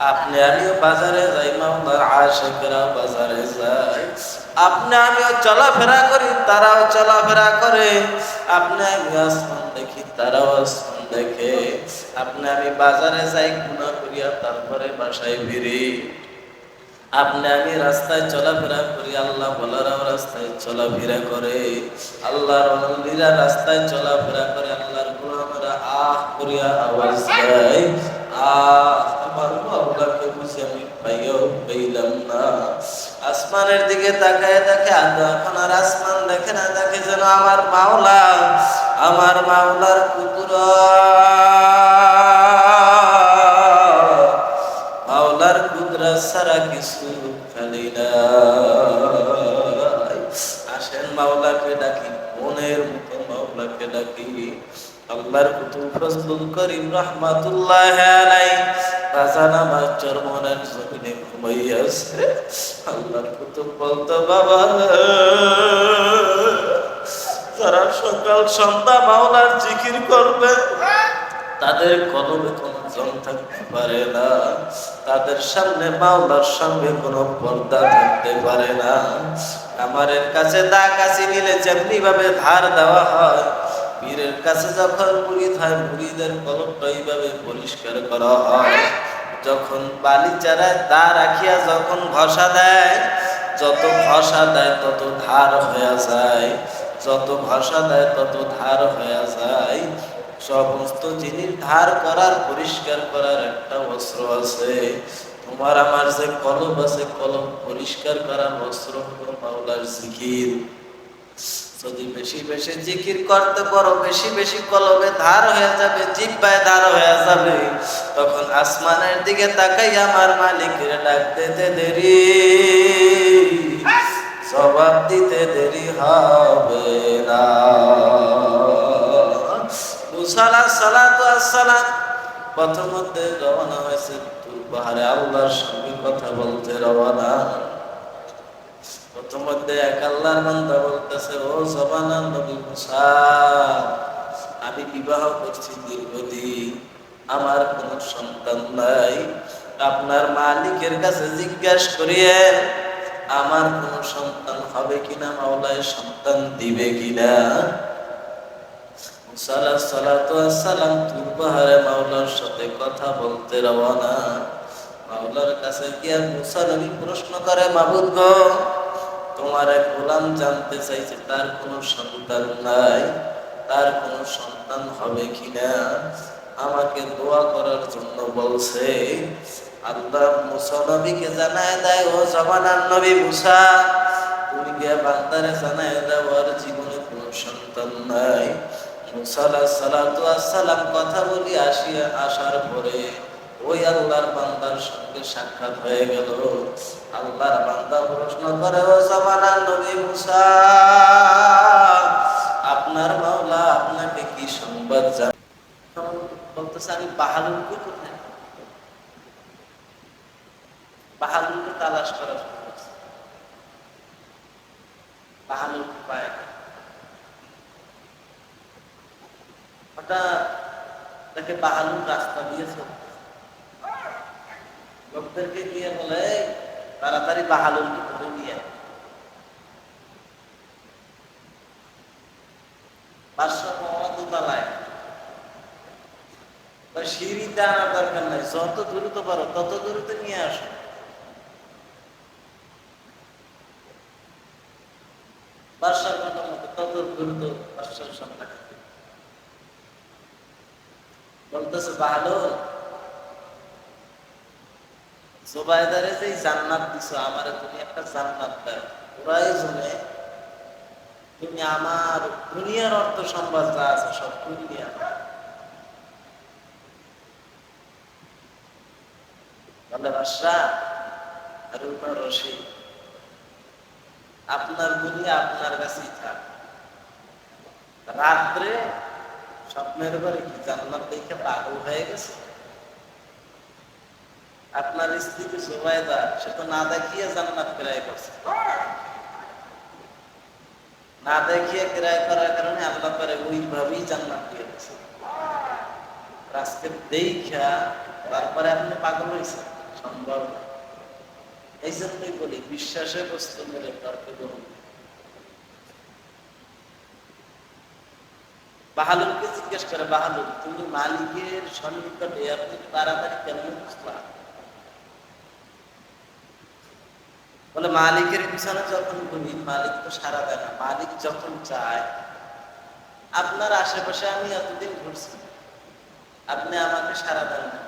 আপনি আমিও বাজারে যাই মাওলার আশেকেরাও বাজারে যায় আপনি আমিও চলাফেরা করি, তারাও চলাফেরা করে। আপনি আমি আসমান দেখি, তারাও আসমান দেখে। আপনি আমি বাজারে যাই গুণা করিয়া তারপরে বাসায় ফিরি। আপনি আমি রাস্তায় চলাফেরা করি, আল্লাহ বলারাও রাস্তায় চলাফেরা করে। আল্লাহর অনন্দীরা রাস্তায় চলাফেরা করে, আল্লাহর গোলামেরা আহ করিয়া আওয়াজ দেয়। আহ আসমানের দিকে তাকায় আদা, এখন আর আসমান দেখে না, দেখে যেন আমার মাওলা, আমার মাওলার কুকুরা মাওলার সারা কিছু আসেন মাওলাকে ডাকি, মনের মতো মাওলাকে ডাকি। আল্লাহর কুতুব ফজলুল করিম রহমাতুল্লাহ তারা সকাল সন্ধ্যা মাওলার জিকির করবে, তাদের কলমে কোনো জন থাকতে পারে না। তাদের সামনে মাওলার সঙ্গে কোনো পর্দা থাকতে পারে না। আমারের কাছে দা কাছে নিলে যেমনি ভাবে ধার দেওয়া হয় পীরের কাছে যখন মুড়িদ হয় মুড়িদের কলমটা এইভাবে পরিষ্কার করা হয়। যখন বালি চারায় দা রাখিয়া যখন ঘষা দেয়, যত ঘষা দেয় তত ধার হয়ে যায়। যত ঘষা দেয় তত ধার হয়ে যায়। সমস্ত জিনিস ধার করার, পরিষ্কার করার একটা অস্ত্র আছে। তোমার আমার যে কলম আছে, কলম পরিষ্কার করার অস্ত্র মাওলার জিকির। যদি বেশি বেশি জিকির করতে পারো, বেশি বেশি কলমে ধার হয়ে যাবে, জিব্বায় ধার হয়ে যাবে। তখন আসমানের দিকে তাকাই আমার মালিকের ডাক দিতে দেরি। জবাব দিতে দেরি হবে না। মুসালা সালাতু আসসালাম প্রথমতে রওনা হয়েছে। পাহাড়ে আল্লাহর সঙ্গে কথা বলতে রওনা। প্রথমতে এক আল্লাহর বান্দা বলতেছে, ও জবানার নবী আমি বিবাহ করছি দীর্ঘদিন, আমার কোনো সন্তান নাই। আপনার মালিকের কাছে জিজ্ঞাসা করিয়েন, আমার কোন সন্তান হবে কিনা, মাওলায় সন্তান দিবে কিনা? সালা সালাতু আসসালাম তুর পাহাড়ে মাওলার সাথে কথা বলতে রওনা। মাওলার কাছে গিয়া মুসা নবী প্রশ্ন করে, মাবুদ গো তোমার এক গোলাম জানতে চাইছে, তার কোনো সন্তান নাই, তার কোনো সন্তান হবে কিনা? আমাকে দোয়া করার জন্য বলছে, আল্লাহ মুসা নবীকে জানায় দেয়, ও জমানার নবী মুসা, তুমি গিয়া বান্দারে জানায় দাও, আর জীবনে কোনো সন্তান নাই। সালাম কথা বলি আসিয়া আসার পরে ওই আল্লাহর বান্দার সঙ্গে সাক্ষাৎ হয়ে গেল। আল্লাহর বান্দা প্রশ্ন করে, ও জামানার নবী মুসা, আপনার মাওলা আপনাকে কি সংবাদ জান আমি কোথায় বাহালুলকে তালাশ বাহালুলকে পায় হঠাৎ তাকে বাহালুর রাস্তা দিয়ে চলতেছে লোকদেরকে দিয়ে বলে তাড়াতাড়ি বাহালুরকে ধরে নিয়ে দোতলায় সিঁড়িতে আনার দরকার নাই, যত দ্রুত পারো, তত দ্রুত নিয়ে আসো। বাদশার মতো তত দ্রুত বাদশার সামনে বলতেছে ভালো যে জান্নাত দিছো, আমারে তুমি একটা জান্নাত দাও। প্রয়োজনে তুমি আমার দুনিয়ার অর্থ যা আছে সব আপনার দুনিয়া আপনার কাছেই থাক। রাত্রে স্বপ্নের ঘরে কি জান্নাত দেখে পাগল হয়ে গেছে? আপনার স্ত্রীকে জোবায়দা সে তো না দেখিয়ে জান্নাত ক্রয় করছে। না দেখিয়ে ক্রয় করার কারণে আল্লাহ করে ওইভাবেই জান্নাত দিয়ে দিচ্ছে আজকে দেখা তারপরে আপনি পাগল হয়েছে সম্ভব। এই জন্যই বলি, বিশ্বাসের বস্তু মেলে তর্কে গ্রহণ বাহালুরকে জিজ্ঞেস করে বাহালুর তুমি মালিকের সন্নিকটে তাড়াতাড়ি কেন বুঝলা বলে মালিকের পিছনে যখন ঘুরি মালিক তো সারা দেয় না, মালিক যখন চায়, আপনার আশেপাশে আমি এতদিন ঘুরছি, আপনি আমাকে সারা দেন না।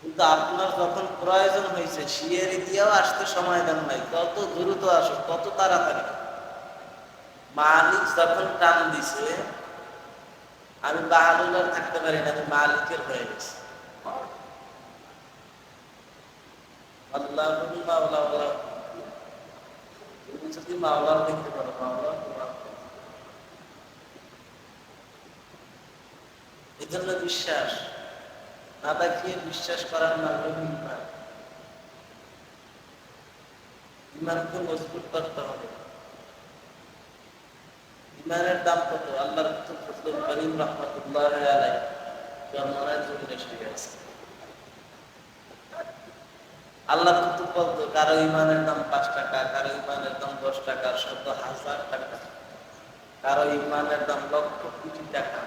কিন্তু আপনার যখন প্রয়োজন হয়েছে শিয়ের দিয়েও আসতে সময় দেন নাই, কত দ্রুত আসো কত তাড়াতাড়ি। মালিক যখন টান দিছে, আমি বাহাদুর থাকতে পারি না, আমি মালিকের হয়ে গেছি। আল্লাহ তুমি মাওলা আল্লাহ তুমি যদি মাওলাও দেখতে পারো মাওলা তোমার এই জন্য বিশ্বাস না দেখিয়ে বিশ্বাস করার নাম হলো ইমান ইমানকে মজবুত করতে হবে ইমানের দাম কত আল্লাহ রসুল করিম রহমতুল্লাহ আলাই জন্মনায় জমিনে শুয়ে আছে আল্লাহ কুতুব বলতো, কারও ইমানের দাম পাঁচ টাকা, কারও ইমানের দাম দশ টাকা শত হাজার টাকা। কারও ইমানের দাম লক্ষ কোটি টাকা।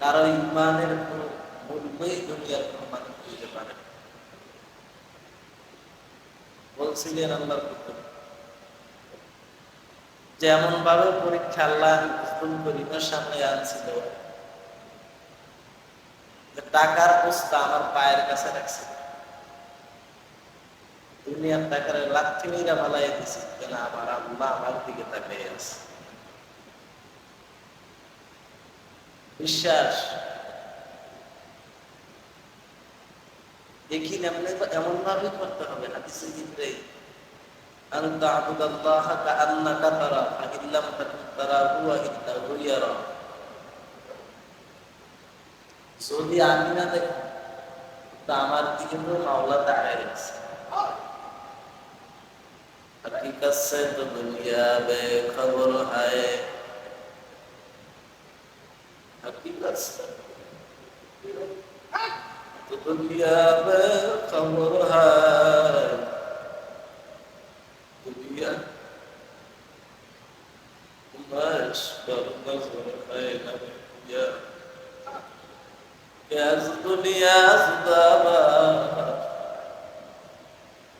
কারও ইমানের মূল্যই দুনিয়ার কোনো মানুষ পারে বলছিলেন আল্লাহ কুতুব ভাবে পরীক্ষা আল্লাহ রসুল করিমের সামনে আনছিল টাকার বস্তা আমার পায়ের কাছে রাখছিল। দুনিয়ার টাকার লাথি মেয়েরা ভালাই দিছি কেন আমার আল্লাহ আমার দিকে তাকিয়ে আছে বিশ্বাস দেখি এমন এমন ভাবে করতে হবে না কিছু ক্ষেত্রে أن تعبد الله كأنك ترى فإن لم تكن تراه فإنه يرى যদি আমি না দেখি তা আমার দিকে তো মাওলা তাকায় রয়েছে हकीकत से तो दुनिया बेखबर है हकीकत से तो दुनिया बेखबर है दुनिया कुमाश पर नजर है नबिया क्या दुनिया सुदाबा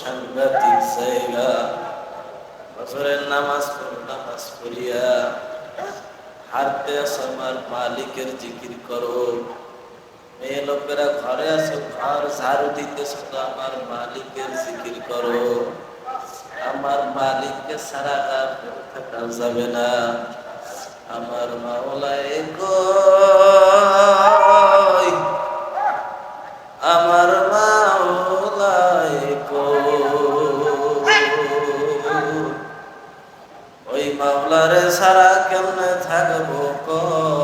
সাংঘাতিক জায়গা বছরের নামাজ নামাজ পড়িয়া হারতে আছো আমার মালিকের জিকির করো। মেয়ে লোকেরা ঘরে আছো ঘর ঝাড়ু দিতেছো তো আমার মালিকের জিকির করো। আমার মালিককে সারা বসে থাকা যাবে না। আমার মাওলায় কই মাওলারে সারা কেমনে থাকব কবরে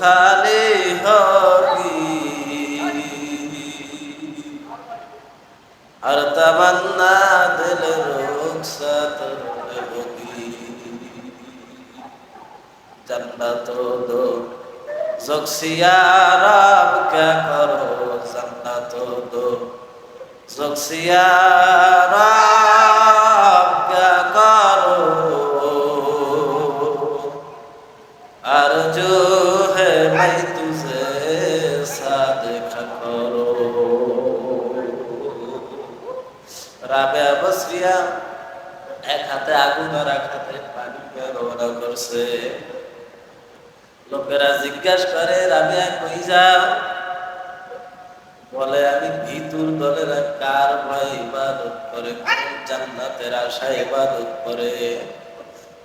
খালে হবি। আর তামান্না দিল রুখসাত জান্নাত দো জকসিয়া রাব কা করো, জান্নাত দো জকসিয়া হাতে আগুন আর এক হাতে পানি রওনা করছে। লোকেরা জিজ্ঞাসা করে রাবিয়া কই যাও? বলে, আমি ভিতুর দলের কার ভয় ইবাদত করে জান্নাতের আশা ইবাদত করে।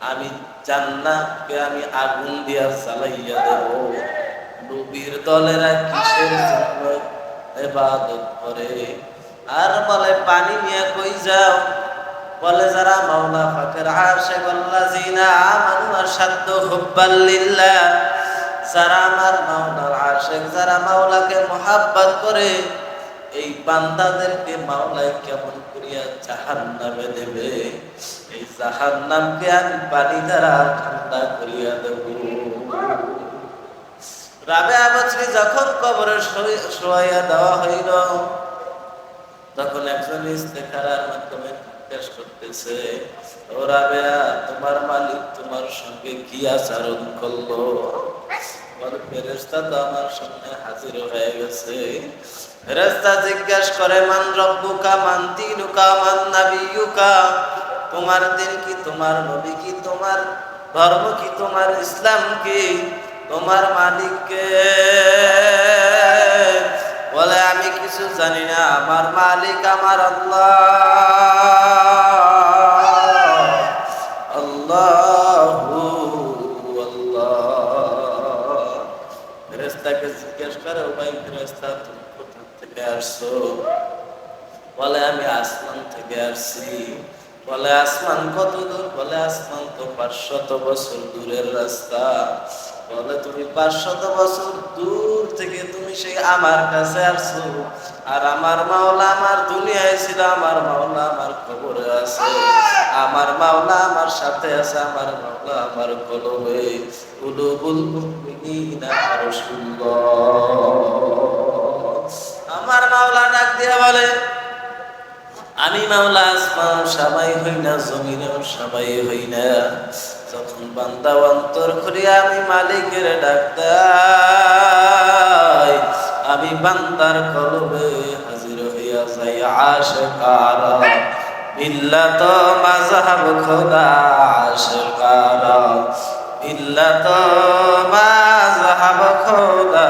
আমি জান্নাতকে আমি আগুন দিয়া জ্বালাইয়া দেব। নবীর দলেরা কিসের জন্য ইবাদত করে? আর বলে, পানি নিয়ে কই যাও? বলে, যারা মাওলা ফাকের আশেক আল্লাযিনা আমানু আশাদ্দু হুব্বাল লিল্লাহ। যারা আমার মাওলার আশেক যারা মাওলাকে মহাব্বত করে, এই বান্দাদেরকে মাওলায় কেমন করিয়া জাহান্নামে দেবে? এই জাহান্নামকে আমি পানি দ্বারা ঠান্ডা করিয়া দেব। রাবে আবচরি যখন কবরে শোয়- দেওয়া হইল তখন একজন ইস্তেখারার মাধ্যমে জিজ্ঞেস করতেছে ও রাবেয়া তোমার মালিক তোমার সঙ্গে কি আচরণ করল? মান তোমার দিন কি তোমার কি? তোমার ধর্ম কি? তোমার ইসলাম কি? তোমার মালিককে কিছু জানি না, আমার মালিক আমার আল্লাহ। আল্লাহু জিজ্ঞেস করে তুমি থেকে আসছো? বলে, আমি আসমান থেকে আসছি। বলে, আসমান কত দূর? বলে, আসমান তো পাঁচশত বছর দূরের রাস্তা। বলে, তুমি পাঁচশত বছর দূর থেকে তুমি সেই আমার কাছে আসছো। আর আমার মাওলা আমার দুনিয়ায় ছিল, আমার মাওলা আমার খবরে আছে। আমার মাওলা আমার সাথে আছে, আমার মাওলা আমার কলবে। কুলুবুল মুমিনিনা রাসূলুল্লাহ। আমার মাওলা ডাক দিয়ে বলে, আমি মাওলা আসমান সবাই হই না, জমিনেও সবাই হই না। যখন বান্দা অন্তর করিয়া আমি মালিকের ডাক দেয় আমি বান্দার কলবে হাজির হইয়া যাই আশকারা। মিল্লাত মাযহাব খোদা আশকারা। মিল্লাত মাযহাব খোদা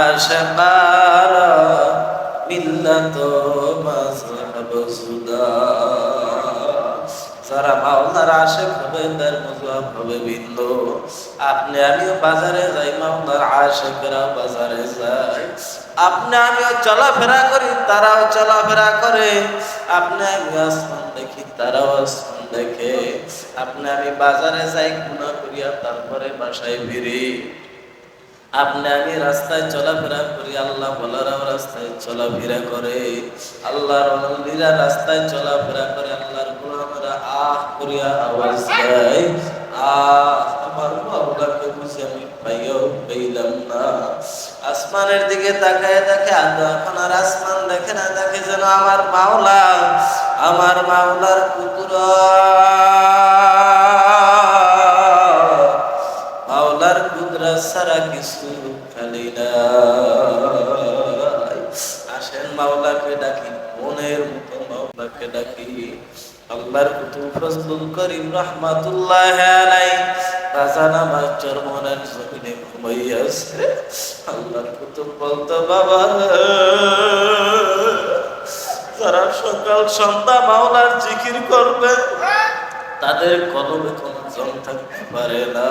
আশকারা। মিল্লাত আশেক হবে তার হবে আপনি বাজারে যাই আশেকেরাও বাজারে আপনি আমিও চলাফেরা করি, তারাও চলাফেরা করে। আপনি আমি আসমান দেখি, তারাও আসমান দেখে। আপনি আমি বাজারে যাই গুণা করিয়া তারপরে বাসায় ফিরি। আপনি আমি রাস্তায় চলাফেরা করি, আল্লাহ বলারাও রাস্তায় চলাফেরা করে। আল্লাহর রাস্তায় চলাফেরা করে, আল্লাহর আহ করিয়া আওয়াজ দেয় আহ, আমার মাওলাকে খুশি আমি পাইও পেইলাম না। আসমানের দিকে তাকায় দেখে এখন আর আসমান দেখে না, দেখে যেন আমার মাওলা, আমার মাওলার কুতুরা ফজলুল করিম রহমাতুল্লাহ আলাই রাজান আমার চরমনের জমিনে ঘুমাইয়াছে আল্লাহর কুতুব বলতো, বাবা, যারা সকাল সন্ধ্যা মাওলার জিকির করবে, তাদের কলমে কোনো জন থাকতে পারে না।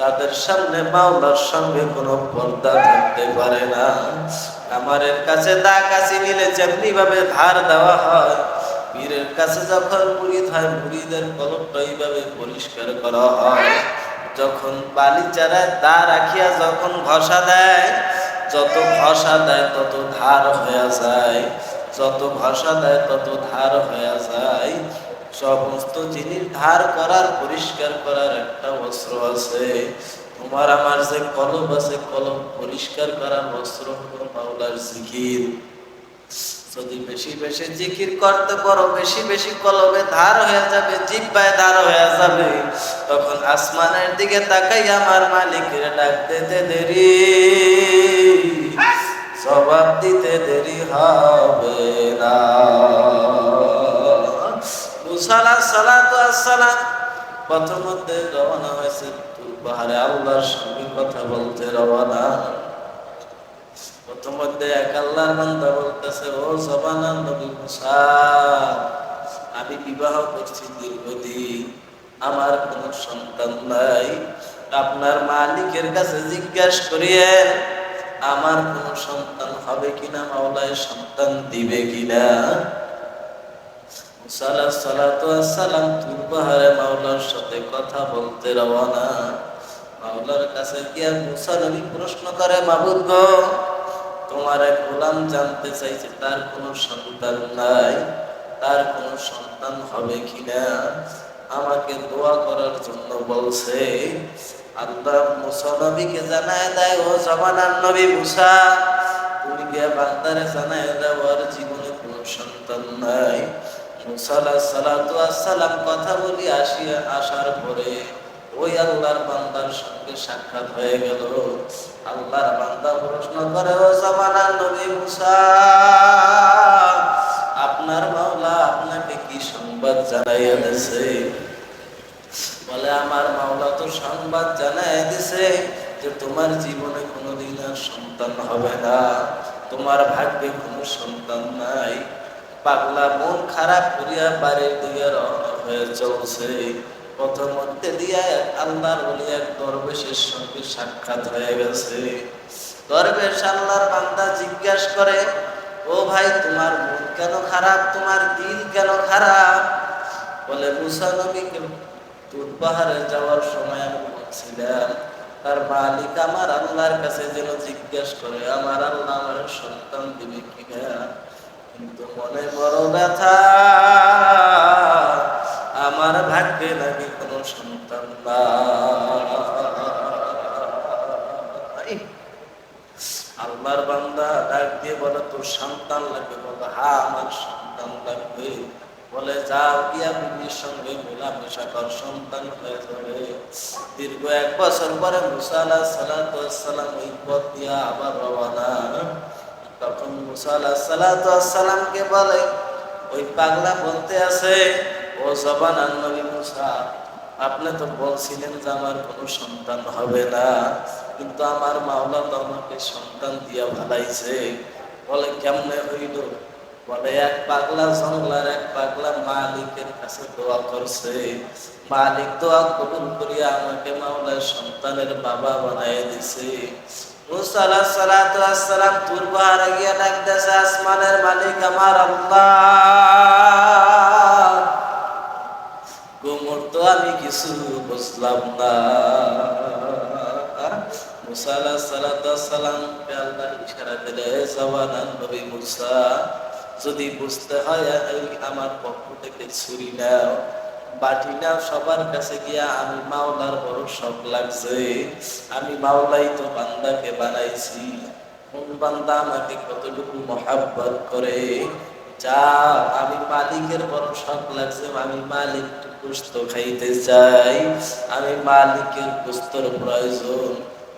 তাদের সামনে মাওলার সঙ্গে কোনো পর্দা থাকতে পারে না। আমারের কাছে দা কাছে নিলে যেমনি ভাবে ধার দেওয়া হয় পীরের কাছে যখন মুড়িদ হয় মুড়িদের কলমটা এইভাবে পরিষ্কার করা হয়, যখন বালি চারায় দা রাখিয়া যখন ঘষা দেয়, যত ঘষা দেয় তত ধার হয়ে যায়, যত ঘষা দেয় তত ধার হয়ে যায়। সমস্ত জিনিস ধার করার, পরিষ্কার করার একটা অস্ত্র আছে। তোমার আমার যে কলম আছে, কলম পরিষ্কার করার অস্ত্র হলো মাওলার জিকির। যদি বেশি বেশি জিকির করতে পারো, বেশি বেশি কলমে ধার হয়ে যাবে, জিব্বায় ধার হয়ে যাবে। তখন আসমানের দিকে তাকাই আমার মালিকের ডাক দিতে দেরি। জবাব দিতে দেরি হবে না। মুসালা সালাতু আসসালাম। মধ্যে রওনা হয়েছে। পাহাড়ে আল্লাহর সঙ্গে কথা বলতে রওনা। প্রথম মধ্যে এক আল্লাহর বান্দা বলতেছে, ও জবানার নবী আমি বিবাহ করছি দীর্ঘদিন, আমার কোনো সন্তান নাই। আপনার মালিকের কাছে জিজ্ঞাসা করিয়ে, আমার কোনো সন্তান হবে কিনা, মাওলায় সন্তান দিবে কিনা? আসসালাম তুর পাহাড়ে মাওলার সাথে কথা বলতে রওনা। মাওলার কাছে গিয়া মুসা নবী প্রশ্ন করে, মাবুদ গো তোমার এক গোলাম জানতে চাইছে, তার কোনো সন্তান নাই, তার কোনো সন্তান হবে কিনা? আমাকে দোয়া করার জন্য বলছে, আল্লাহ মুসা নবীকে জানায় দেয় ও জমানার নবী মুসা। তুমি গিয়া বান্দারে জানায় দাও, আর জীবনে কোনো সন্তান নাই? মুসাল্লাহ সালাতু আসসালাম কথা বলি আসিয়া আসার পরে ওই আল্লাহর বান্দার সঙ্গে সাক্ষাৎ হয়ে গেল। আল্লাহর বান্দা প্রশ্ন করে, ও জামানার নবী মুসা, আপনার মাওলা আপনাকে কি সংবাদ জানাইয়া দিছে? বলে, আমার মাওলা তো সংবাদ জানাই দিছে যে তোমার জীবনে কোনোদিন আর সন্তান হবে না, তোমার ভাগ্যে কোনো সন্তান নাই, পাগলা মন খারাপ করিয়া বাড়ির দিকে রওনা হয়ে চলছে। প্রথম মধ্যে দিয়া আল্লাহর বলি এক দরবেশের সঙ্গে সাক্ষাৎ হয়ে গেছে। দরবেশ আল্লাহর বান্দা জিজ্ঞাসা করে, ও ভাই, তোমার মন কেন খারাপ? তোমার দিল কেন খারাপ? বলে, মুসা নবীকে তুর পাহাড়ে যাওয়ার সময় আমি বলছিলাম, তার মালিক আমার আল্লাহর কাছে যেন জিজ্ঞেস করে, আমার আল্লাহ আমার সন্তান দিবে কিনা? কিন্তু মনে বড় ব্যথা। আমার ভাগ্যে নাকি কোনো সন্তান নাই আল্লাহর বান্দা ডাক দিয়ে বলে, তোর সন্তান লাগবে। বলে, হা, আমার সন্তান লাগবে। বলে, যাও গিয়া বিবির সঙ্গে মেলামেশা কর, সন্তান হয়ে যাবে। দীর্ঘ এক বছর পরে মুসা আলাহ সালাম ওই পথ দিয়া আবার রওনা। তখন মুসা আলাহ সালামকে বলে, ওই পাগলা বলতে আছে ও জবান নবী মুসা, আপনি তো বলছিলেন যে আমার কোনো সন্তান হবে না, কিন্তু আমার মাওলা তো আমাকে সন্তান দিয়া ভালাইছে। বলে, কেমনে হইল? বলে, এক পাগলা জঙ্গলার এক পাগলা মালিকের কাছে দোয়া করছে। মালিক দোয়া কবুল করিয়া আমাকে মাওলার সন্তানের বাবা বানাই দেছে। আসমানের মালিক আমার আল্লাহ! গোমর তো আমি কিছু বুঝলাম না। মুসা আলাহ সালাতু আসসালাম আল্লাহ ইশারা দিলে জওয়ানান নবী মুসা, যদি বুঝতে হয় আমার পক্ষ থেকে ছুরি নাও, বাটি সবার কাছে গিয়া আমি মাওলার বড় শখ লাগছে। আমি মাওলাই তো বান্দাকে বানাইছি। কোন বান্দা আমাকে কতটুকু মহাব্বত করে? যা আমি মালিকের বড় শখ লাগছে, আমি মালিক কুস্ত খাইতে চাই। আমি মালিকের কুস্তর প্রয়োজন।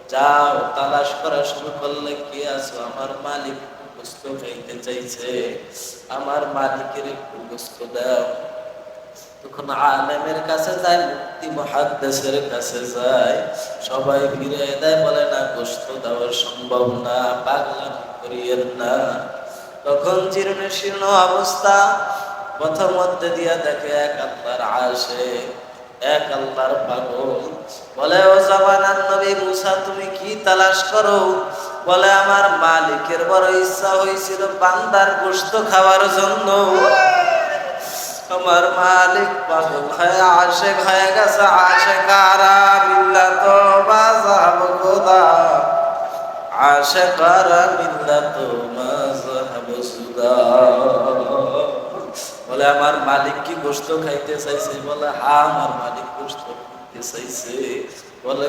যাও, তালাশ করা শুরু করলে কে আছো? আমার মালিক গোস্ত খাইতে চাইছে। আমার মালিকের একটু গোস্ত দাও। তখন আলেমের কাছে যায় মুক্তি মহাদ্দেশের কাছে যায়। সবাই ফিরে দেয়, বলে, না গোস্ত দেওয়া সম্ভব না, পাগলাম করিয়েন না। তখন জীর্ণ শীর্ণ অবস্থা প্রথম মধ্যে দিয়া দেখে এক আল্লাহর আসে এক আল্লাহর পাগল। বলে, ও জামানার নবী মুসা, তুমি কি তালাশ করো? বলে, আমার মালিকের বড় ইচ্ছা হয়েছিল বান্দার গোস্ত খাওয়ার জন্য। আমার মালিক পাগল হয়ে আসে হয়ে গেছে। আসে কারা বিল্লা তো বাজাব খোদা। আসে কারা বিল্লা তো মাজাব সুদা। বলে, আমার মালিক কি গোস্ত খাইতে চাইছে? বলে, হা, আমার মালিক গোস্ত খাইতে চাইছে। বলে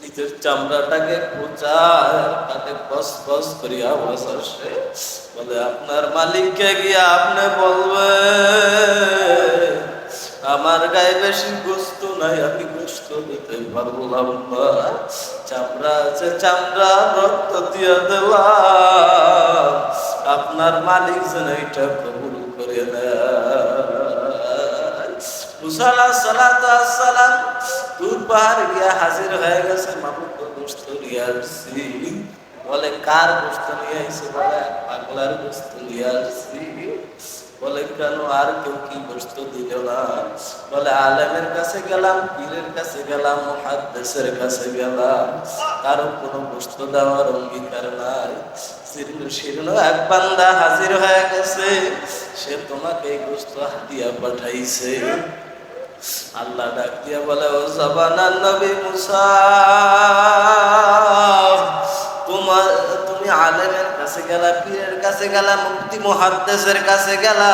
নিজের চামড়াটাকে কোচায় তাকে বস বস করি আওয়াজ আসে বলে, আপনার মালিককে গিয়ে আপনি বলবে, আমার গায়ে বেশি গোস্ত নাই, আমি গোস্ত দিতে পারলাম না চামড়া আছে, চামড়া রক্ত দিয়ে দিলাম আপনার মালিক যেন এটা কবুল করে মুসালা সালাম তুর পাহাড় গিয়া হাজির হয়ে গেছে মামুক গোস্ত নিয়ে আসছি। বলে, কার গোস্ত নিয়ে আইছে? বলে, পাগলার গোস্ত নিয়ে আসছি। বলে, কেন? আর কেউ কি গোস্ত দিল না? বলে, আলেমের কাছে গেলাম, পীরের কাছে গেলাম, মুহাদ্দিসের কাছে গেলাম। কারও কোনো গোস্ত দেওয়ার অঙ্গীকার নাই। শীর্ণ এক হাজির হয়ে গেছে। সে তোমাকে গোস্ত হাতিয়া পাঠাইছে। আল্লাহ ডাক দিয়া বলে, ও জবানার নবী তোমার, তুমি আলেমের কাছে গেলা, পীরের কাছে গেলা মুক্তি মুহাদ্দেসের কাছে গেলা,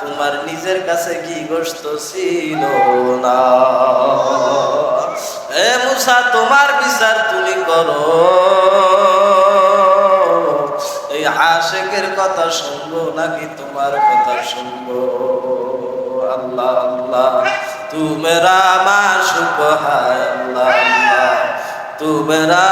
তোমার নিজের কাছে কি গোস্ত ছিল না? এ মুসা, তোমার বিচার তুমি করো। আশেকের কথা শুনব নাকি তোমার কথা শুনব? আল্লাহ আল্লাহ, তুমরা মা সুবহান আল্লাহ আল্লাহ, তুমেরা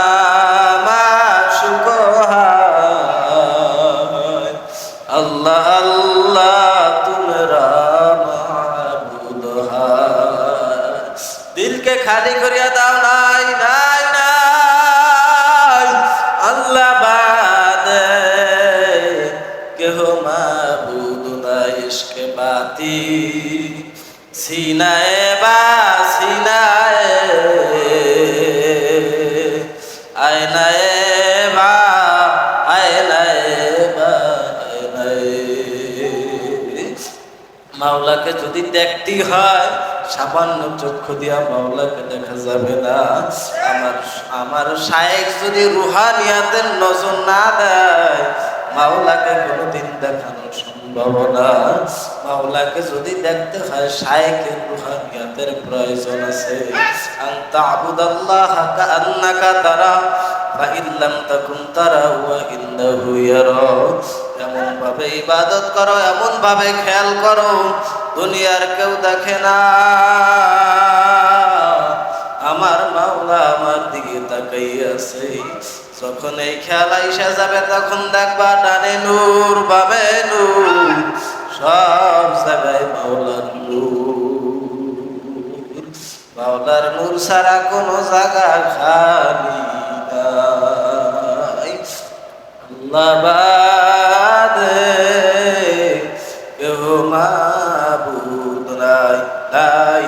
যদি দেখতে হয়, সামান্য চক্ষু দিয়া মাওলাকে দেখা যাবে না। আমার আমার শায়েক যদি রুহানিয়াতের নজর না দেয়, মাওলাকে কোনোদিন দেখানো সম্ভব না মাওলাকে যদি দেখতে হয়, শায়েকের রুহানিয়াতের প্রয়োজন আছে। আন্তা আবুদাল্লাহ কান্নাকা তারা ফাইন লাম তাকুন তারা, ওয়া ইন্নাহু ইয়ারা। এমন ভাবে ইবাদত করো এমন ভাবে খেয়াল করো, দুনিয়ার কেউ দেখে না। আমার মাওলা আমার দিকে তাকাই আছে। যখন এই খেয়াল আইসা যাবে, তখন দেখবা ডানে নূর, বামে নূর, সব জায়গায় মাওলার নূর। মাওলার নূর ছাড়া কোনো জায়গা খালি নাই। আল্লাহ দে কেউ মাবুদ নাই